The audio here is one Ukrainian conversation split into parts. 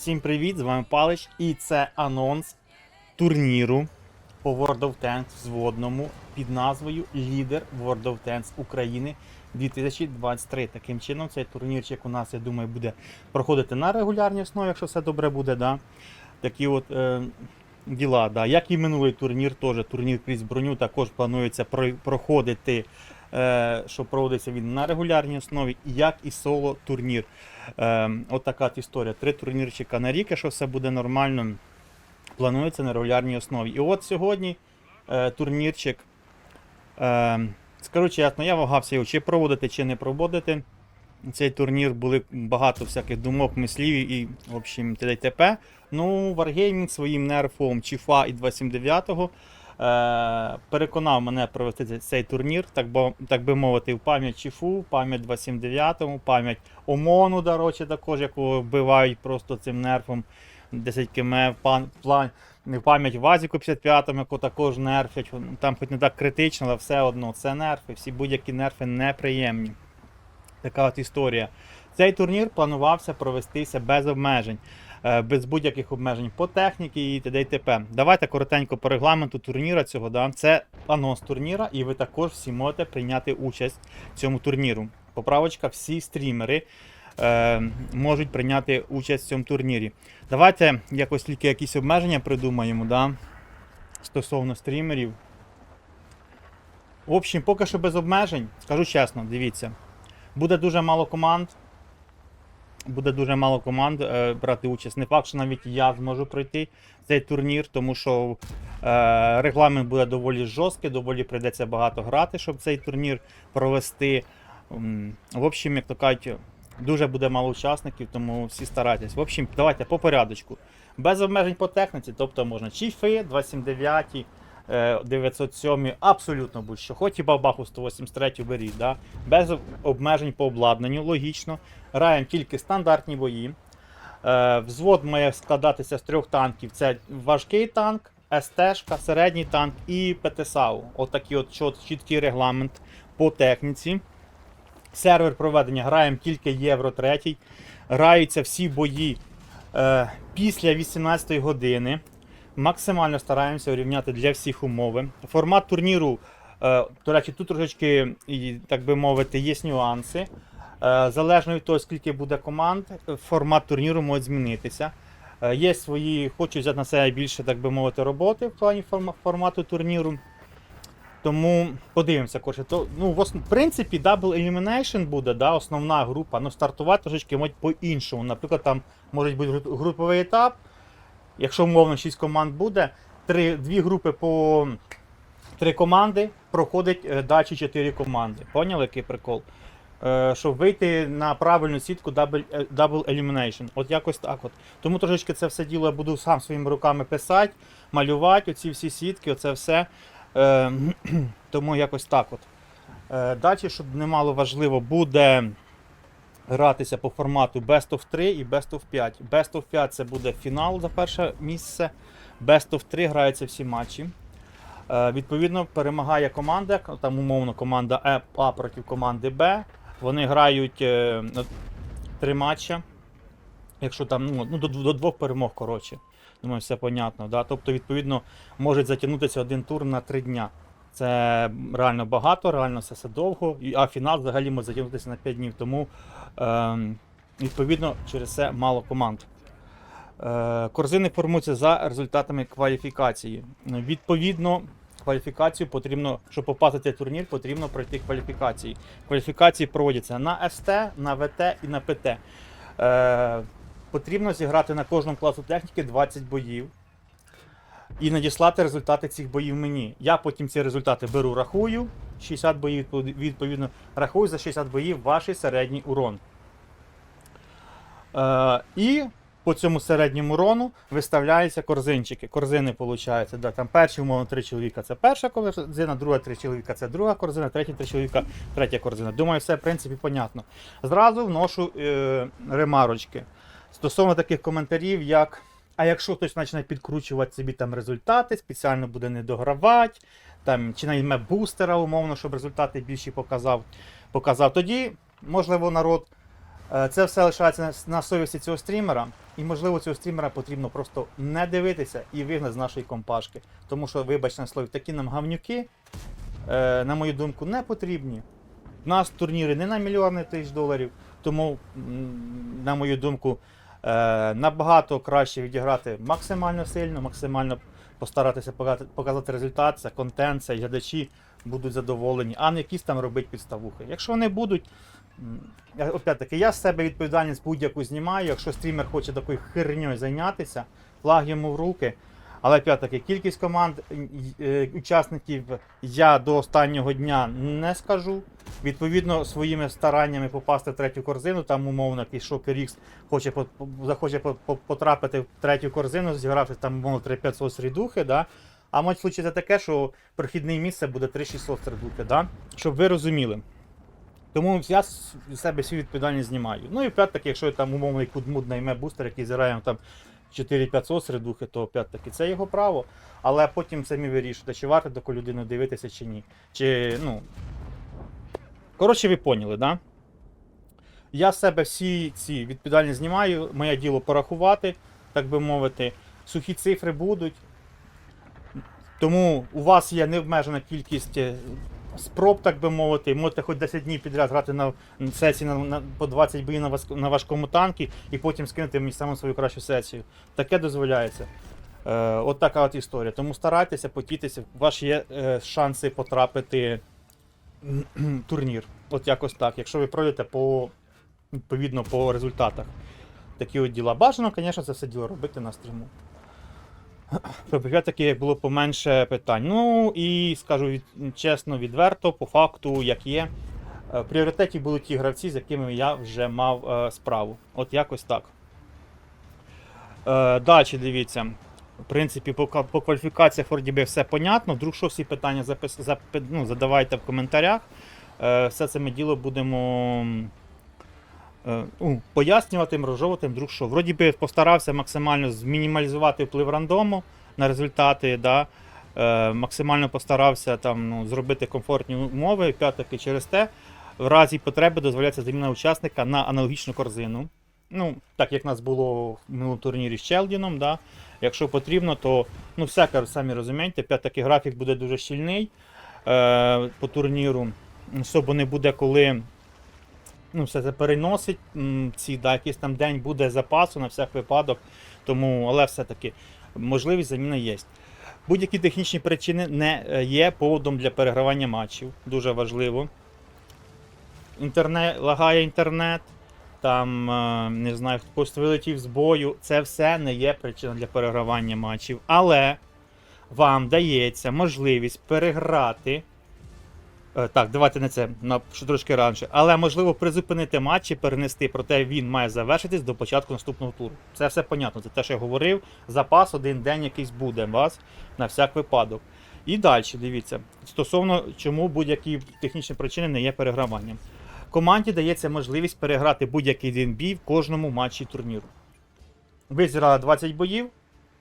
Всім привіт! З вами Палич і це анонс турніру по World of Tanks зводному під назвою Лідер World of Tanks України 2023. Таким чином, цей турнірчик у нас, я думаю, буде проходити на регулярній основі, якщо все добре буде. Да? Такі от е, діла. Да. Як і минулий турнір, теж турнір крізь броню також планується проходити. Е, що проводиться він на регулярній основі, як і соло турнір. Е, от така от історія. Три турнірчика на рік, якщо все буде нормально, планується на регулярній основі. І от сьогодні е, турнірчик. Скажу чесно, я вагався його чи проводити, чи не проводити. Цей турнір були багато всяких думок, мислів і, в общем, т.д. Ну, Wargaming своїм нерфом Чіфа і 279-го е, переконав мене провести цей- турнір, так, бо, так би мовити, в пам'ять Чіфу, пам'ять 279-му, пам'ять ОМОНу, до речі, також, якого вбивають просто цим нерфом 10 км, в пам'ять Вазіку 55-му, яку також нерфять. Там хоч не так критично, але все одно це нерфи. Всі будь-які нерфи неприємні. Така от історія. Цей турнір планувався провестися без обмежень, е, без будь-яких обмежень по техніці і т.д. і т.п. Давайте коротенько по регламенту турніра цього. Да? Це анонс турніра, і ви також всі можете прийняти участь в цьому турніру. Поправочка, всі стрімери е, можуть прийняти участь в цьому турнірі. Давайте якось тільки якісь обмеження придумаємо да? стосовно стрімерів. В общем, поки що без обмежень, скажу чесно, дивіться. Буде дуже мало команд. Буде дуже мало команд е, брати участь. Не факт, що навіть я зможу пройти цей турнір, тому що е, регламент буде доволі жорсткий, доволі прийдеться багато грати, щоб цей турнір провести. В общем, як то кажуть, дуже буде мало учасників, тому всі старайтесь. В общем, давайте по порядочку. Без обмежень по техніці, тобто можна чіфи, 279, е, 907, абсолютно будь-що. Хоч і бабаху 183 беріть, да? без обмежень по обладнанню, логічно. Граємо тільки стандартні бої. Е, Взвод має складатися з трьох танків: це важкий танк, СТ, середній танк і ПТСАУ. Отакий от чіт- чіткий регламент по техніці. Сервер проведення граємо тільки Євро 3. Граються всі бої е, після 18 години. Максимально стараємося урівняти для всіх умови. Формат турніру, е, до речі, тут трошечки, так би мовити, є нюанси. Е, залежно від того, скільки буде команд, формат турніру може змінитися. Е, є свої, хочу взяти на себе більше, так би мовити, роботи в плані формату турніру. Тому подивимося, коротше. То, ну, в, ос- в принципі, Double Elimination буде, да, основна група, але стартувати трошечки можуть по-іншому. Наприклад, там може бути груповий етап. Якщо умовно 6 команд буде, три, дві групи по три команди, проходить е, далі 4 команди. Поняли, який прикол? Е, щоб вийти на правильну сітку Double, е, double Elimination. От якось так. от. Тому трошечки це все діло я буду сам своїми руками писати, малювати, оці всі сітки, оце все. Е, тому якось так от. Е, далі, щоб немало важливо, буде гратися по формату Best of 3 і Best of 5. Best of 5 це буде фінал за перше місце. Best of 3 граються всі матчі. Е, відповідно, перемагає команда, там умовно команда А проти команди Б. Вони грають е, три матча. Якщо там ну, ну, до, до двох перемог, коротше. Думаю, все понятно. Да? Тобто, відповідно, може затягнутися один тур на три дня. Це реально багато, реально все, все довго. А фінал взагалі може затягнутися на 5 днів. Тому, е, відповідно, через це мало команд. Е, корзини формуються за результатами кваліфікації. Відповідно, кваліфікацію потрібно, щоб попасти в турнір, потрібно пройти кваліфікації. Кваліфікації проводяться на СТ, на ВТ і на ПТ. Е, потрібно зіграти на кожному класу техніки 20 боїв і надіслати результати цих боїв мені. Я потім ці результати беру, рахую. 60 боїв відповідно рахую за 60 боїв ваш середній урон. Е, і по цьому середньому урону виставляються корзинчики. Корзини получаються. Да, там перші, умовно, три чоловіка це перша корзина, друга три чоловіка це друга корзина, третя три чоловіка третя корзина. Думаю, все в принципі понятно. Зразу вношу е, ремарочки. Стосовно таких коментарів, як. А якщо хтось почне підкручувати собі там результати, спеціально буде не догравати, там, чи найме бустера, умовно, щоб результати більші показав, показав, тоді, можливо, народ Е, Це все лишається на- совісті цього стрімера, і можливо цього стрімера потрібно просто не дивитися і вигнати з нашої компашки. Тому що, вибачте на слові, такі нам гавнюки, е, на мою думку, не потрібні. У нас турніри не на мільйони тисяч доларів, тому, на мою думку, набагато краще відіграти максимально сильно, максимально постаратися показати, результат, це контент, це глядачі будуть задоволені, а не якісь там робити підставухи. Якщо вони будуть, опять-таки, я з себе відповідальність будь-яку знімаю. Якщо стрімер хоче такою херньою зайнятися, флаг йому в руки. Але опять-таки, кількість команд е, учасників я до останнього дня не скажу. Відповідно, своїми стараннями попасти в третю корзину, там умовно якийсь Шокер Ікс хоче захоче по- по- потрапити в третю корзину, зігравши там умовно 3500 середухи, да? а може случиться таке, що прохідне місце буде 3600 середухи, да? щоб ви розуміли. Тому я з себе всю відповідальність знімаю. Ну і опять-таки, якщо там умовний кудмуд найме бустер, який зіграє там 4500 середухи, то опять-таки це його право. Але потім самі вирішуєте, чи варто таку людину дивитися, чи ні. Чи, ну... Коротше, ви поняли, да? Я з себе всі ці відповідальність знімаю, моє діло порахувати, так би мовити. Сухі цифри будуть. Тому у вас є необмежена кількість е, спроб, так би мовити. Можете хоч 10 днів підряд грати на сесії на, на, по 20 боїв на, на важкому танкі і потім скинути мені саму свою кращу сесію. Таке дозволяється. Е, от така от історія. Тому старайтеся, потітеся, у вас є е, шанси потрапити в турнір. От якось так. Якщо ви пройдете по відповідно по результатах. Такі от діла. Бажано, звісно, це все діло робити на стріму. Щоб опять-таки було поменше питань. Ну і скажу від, чесно, відверто, по факту, як є. е, В пріоритеті були ті гравці, з якими я вже мав е, справу. От якось так. Е, далі дивіться. В принципі, по, по кваліфікаціях вроді би все понятно. Вдруг що всі питання запис, запи- ну, задавайте в коментарях. Е, все це ми діло будемо ну, пояснювати, розжовувати, вдруг що. Вроді би постарався максимально змінімалізувати вплив рандому на результати. Да? Е, максимально постарався там, ну, зробити комфортні умови. Опять-таки через те, в разі потреби дозволяється заміна учасника на аналогічну корзину. Ну, так як нас було в минулому турнірі з Челдіном, да? якщо потрібно, то ну, всяке, самі розумієте, опять-таки графік буде дуже щільний е, по турніру. Особо не буде коли ну, все це переносить. Ці, да, якийсь там день буде запасу на всяк випадок. Тому, але все-таки можливість заміни є. Будь-які технічні причини не е, є поводом для перегравання матчів. Дуже важливо. Інтернет, лагає інтернет, там, е, не знаю, хтось вилетів з бою. Це все не є причина для перегравання матчів. Але вам дається можливість переграти. Е, Так, давайте не це на що трошки раніше. Але можливо призупинити матч і перенести, проте він має завершитись до початку наступного туру. Це все понятно. Це те, що я говорив. Запас один день якийсь буде вас на всяк випадок. І далі дивіться, стосовно чому будь-які технічні причини не є переграванням. Команді дається можливість переграти будь-який один бій в кожному матчі турніру. Ви зіграли 20 боїв,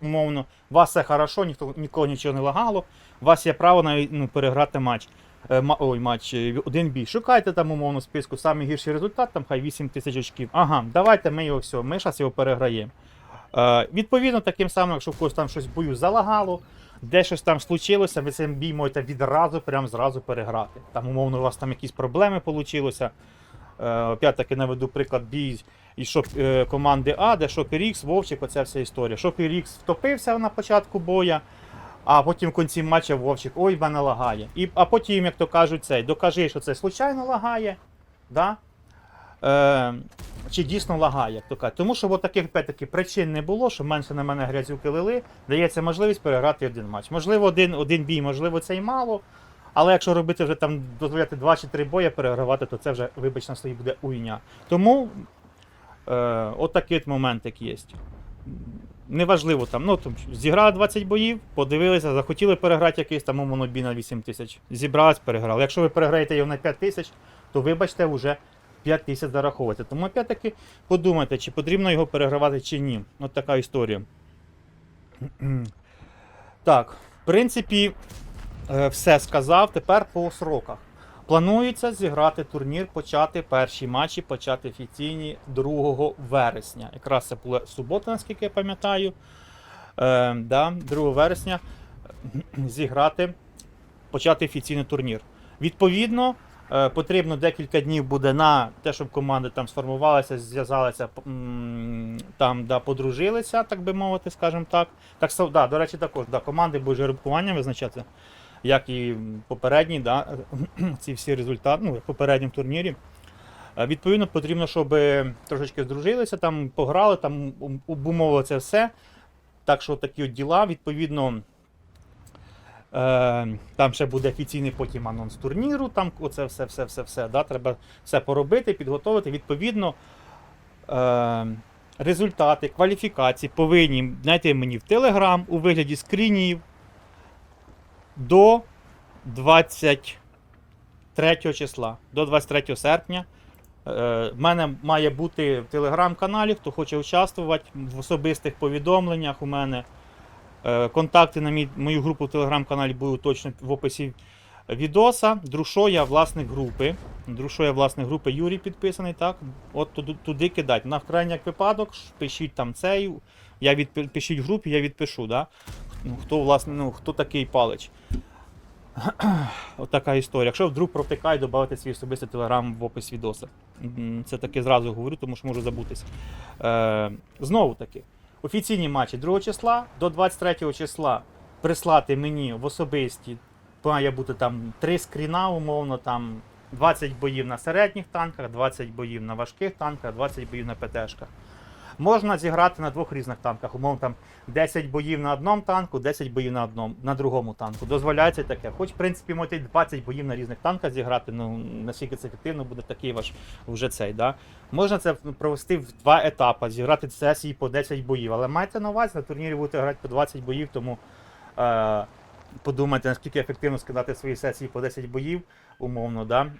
умовно, у вас все хорошо, ніхто нікого нічого не лагало. У вас є право навіть ну, переграти матч. Е, ой, матч, е, один бій. Шукайте там умовно списку самий гірший результат, там хай 8 тисяч очків. Ага, давайте ми його все, ми зараз його переграємо. Е, відповідно, таким самим, якщо в когось там щось в бою залагало, де щось там случилося, ви цей бій можете відразу, прям зразу переграти. Там, умовно, у вас там якісь проблеми вийшли. Е, опять-таки наведу приклад бій із шок, е, команди А, де Шокер Ікс, Вовчик, оця вся історія. Шокер Ікс втопився на початку боя, а потім в кінці матча Вовчик, ой, мене лагає. І, а потім, як то кажуть, цей, докажи, що це случайно лагає. Да? Е, чи дійсно лагає, як то кажуть. Тому що таких опять-таки причин не було, що менше на мене грязюки лили, дається можливість переграти один матч. Можливо, один, один бій, можливо, це й мало. Але якщо робити вже там дозволяти 2 чи 3 бої перегравати, то це вже, вибач на свої буде уйня. Тому е, от такий от моментик є. Неважливо там, ну там зіграли 20 боїв, подивилися, захотіли переграти якийсь там умовно бій на 8 тисяч. Зібрались, переграли. Якщо ви переграєте його на 5 тисяч, то вибачте, вже 5 тисяч зараховуєте. Тому опять-таки подумайте, чи потрібно його перегравати, чи ні. От така історія. Так, в принципі, е, все сказав. Тепер по сроках. Планується зіграти турнір, почати перші матчі, почати офіційні 2 вересня. Якраз це була субота, наскільки я пам'ятаю. Е, да, 2 вересня зіграти, почати офіційний турнір. Відповідно, е, потрібно декілька днів буде на те, щоб команди там сформувалися, зв'язалися, там, да, подружилися, так би мовити, скажімо так. Так, да, до речі, також да, команди будуть жеребкування визначати, як і попередні, да, ці всі результати, ну, в попередньому турнірі. Е, Відповідно, потрібно, щоб трошечки здружилися, там пограли, там ум- обумовили це все. Так що такі от діла, відповідно, е, там ще буде офіційний потім анонс турніру, там оце все, все, все, все. Да? Треба все поробити, підготовити. Відповідно, е, результати кваліфікації повинні знайти мені в Телеграм у вигляді скрінів до 23 числа, до 23 серпня. Е, В мене має бути в телеграм-каналі, хто хоче участвувати в особистих повідомленнях. У мене Е, контакти на мій, мою групу в телеграм-каналі будуть точно в описі відоса. Друшо я власник групи. Друшо я власник групи Юрій підписаний. так. От туди, туди кидать. На крайняк випадок, пишіть там цей. Я відпи- пишіть в групі, я відпишу. Да? Ну, хто, власне, ну, хто такий палич. От історія. Якщо вдруг провтикає, додавайте свій особистий телеграм в опис відоса. Це таки зразу говорю, тому що можу забутися. Е, знову таки, офіційні матчі 2 числа до 23 числа прислати мені в особисті. Має бути там 3 скріна, умовно, там 20 боїв на середніх танках, 20 боїв на важких танках, 20 боїв на ПТшках. Можна зіграти на двох різних танках. Умовно там 10 боїв на одному танку, 10 боїв на одному, на другому танку. Дозволяється таке. Хоч, в принципі, можете 20 боїв на різних танках зіграти, ну наскільки це ефективно буде такий ваш вже цей. Да? Можна це провести в два етапи, зіграти сесії по 10 боїв. Але майте на увазі, на турнірі будете грати по 20 боїв, тому е, подумайте, наскільки ефективно скидати свої сесії по 10 боїв, умовно, да?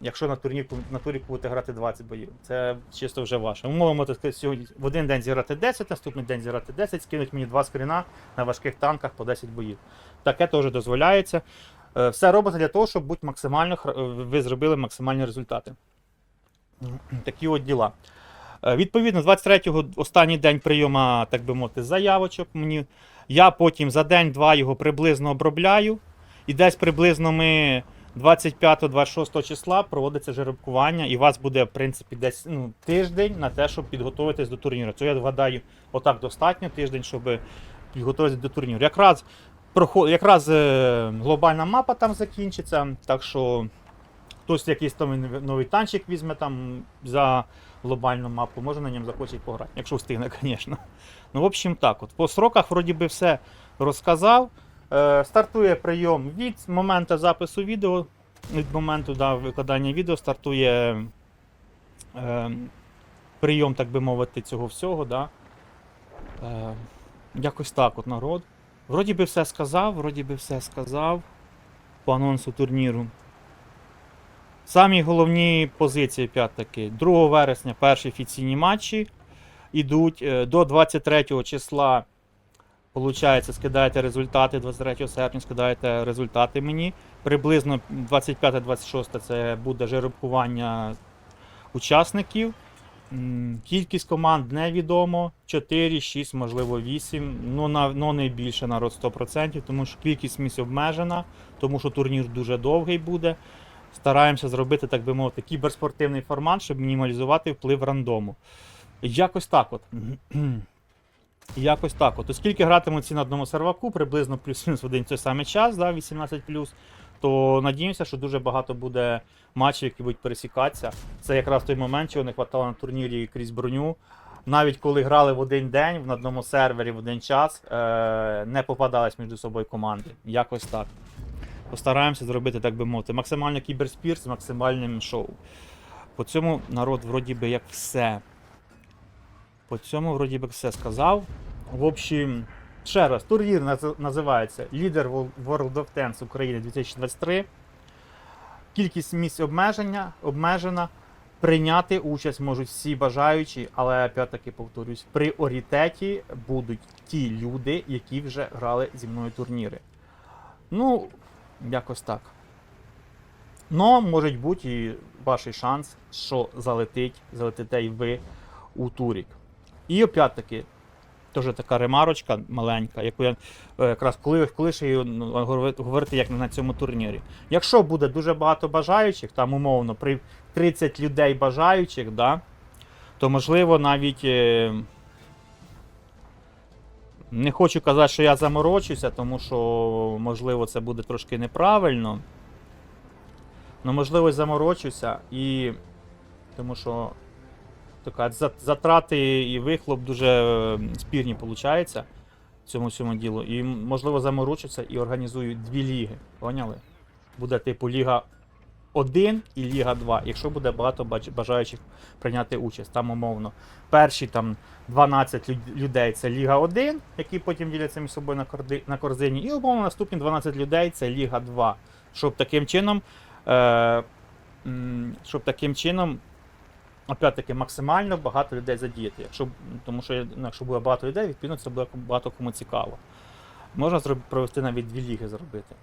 Якщо на турнір на турі будете грати 20 боїв. Це чисто вже ваше. Умовно, можете сьогодні в один день зіграти 10, наступний день зіграти 10, скинуть мені два скріна на важких танках по 10 боїв. Таке теж дозволяється. Е, Все робиться для того, щоб бути максимально е, ви зробили максимальні результати. Такі от діла. Е, Відповідно, 23-го останній день прийому, так би мовити, заявочок мені. Я потім за день-два його приблизно обробляю. І десь приблизно ми 25-26 числа проводиться жеребкування, і у вас буде, в принципі, десь ну, тиждень на те, щоб підготуватись до турніру. Це я вгадаю, отак достатньо тиждень, щоб підготуватися до турніру. Якраз, проход... Якраз е, глобальна мапа там закінчиться, так що хтось якийсь там новий танчик візьме там за глобальну мапу, може на ньому захоче пограти, якщо встигне, звісно. Ну, в общем, так. От. По сроках, вроді би, все розказав. Е, стартує прийом від моменту запису відео, від моменту да, викладання відео стартує е, прийом, так би мовити, цього всього. Да. Е, якось так, от народ. Вроді би все сказав, вроді би все сказав по анонсу турніру. Самі головні позиції п'ятаки. 2 вересня перші офіційні матчі йдуть. Е, До 23 числа, получається, скидаєте результати. 23 серпня скидаєте результати мені. Приблизно 25-26 це буде жеребкування учасників. Кількість команд невідомо. 4, 6, можливо 8. Ну, на, ну не більше народ 100%, тому що кількість місць обмежена, тому що турнір дуже довгий буде. Стараємося зробити, так би мовити, кіберспортивний формат, щоб мінімалізувати вплив рандому. Якось так от. Якось так от. Оскільки гратимуть ці на одному серваку, приблизно плюс-мінус в один той самий час, да, 18 то надіємося, що дуже багато буде матчів, які будуть пересікатися. Це якраз той момент, чого не вистачало на турнірі крізь броню. Навіть коли грали в один день на одному сервері в один час, е- не попадались між собою команди. Якось так. Постараємося зробити, так би мовити, максимально кіберспір з максимальним шоу. По цьому народ вроді би як все. По цьому вроді би все сказав. В общем, ще раз, турнір називається Leader World of Tanks України 2023. Кількість місць обмеження, обмежена. Прийняти участь можуть всі бажаючі, але опять-таки повторюсь, пріоритеті будуть ті люди, які вже грали зі мною турніри. Ну, якось так. Но може бути і ваш шанс, що залетить, залетите й ви у турік. І опять-таки, теж така ремарочка маленька, яку я е, якраз коли, її ну, говорити як на цьому турнірі. Якщо буде дуже багато бажаючих, там умовно при 30 людей бажаючих, да, то можливо навіть. Е, не хочу казати, що я заморочуся, тому що, можливо, це буде трошки неправильно. Ну, можливо, заморочуся і. Тому що така, за- затрати і вихлоп дуже е, спірні виходить цьому всьому ділу. І, можливо, заморочуся і організую дві ліги. Поняли? Буде типу Ліга 1 і Ліга 2, якщо буде багато бажаючих прийняти участь. Там умовно. Перші там 12 людей це Ліга 1, які потім діляться між собою на, корзині. І умовно наступні 12 людей це Ліга 2. Щоб таким чином. Е, щоб таким чином. Опять-таки максимально багато людей задіяти. Якщо, тому що ну, якщо буде багато людей, відповідно це буде багато кому цікаво. Можна провести навіть дві ліги зробити.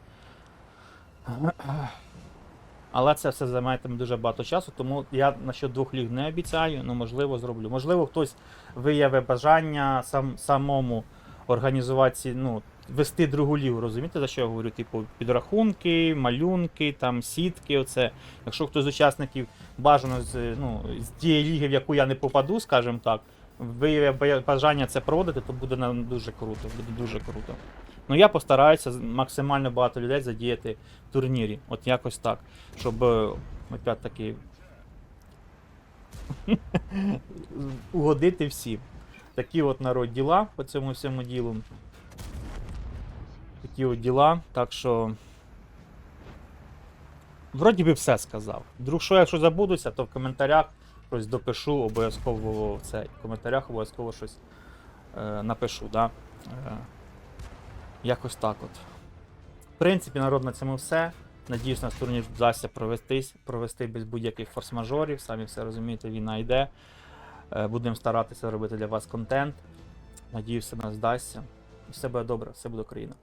Але це все займатиме дуже багато часу, тому я насчет двох ліг не обіцяю, але можливо зроблю. Можливо, хтось виявить бажання сам, самому організувати, ну, вести другу лігу. Розумієте, за що я говорю? Типу, підрахунки, малюнки, там, сітки. Оце. Якщо хтось з учасників бажано з, ну, з тієї ліги, в яку я не попаду, скажімо так, виявить бая- бажання це проводити, то буде нам дуже круто. Буде дуже круто. Ну я постараюся максимально багато людей задіяти в турнірі. От якось так. Щоб е, опять таки угодити всім. Такі от народ діла по цьому всьому ділу. Такі от діла. Так що. Вроді би все сказав. Вдруг що, якщо забудуся, то в коментарях щось допишу, обов'язково це. В коментарях обов'язково щось е, напишу. Да? Е, якось так от. В принципі, народ на цьому все. Надіюсь, на турнір вдасться провестись, провести без будь-яких форс-мажорів. Самі все розумієте, війна йде. Е, Будемо старатися робити для вас контент. Надіюсь, все нас вдасться. І все буде добре, все буде Україна.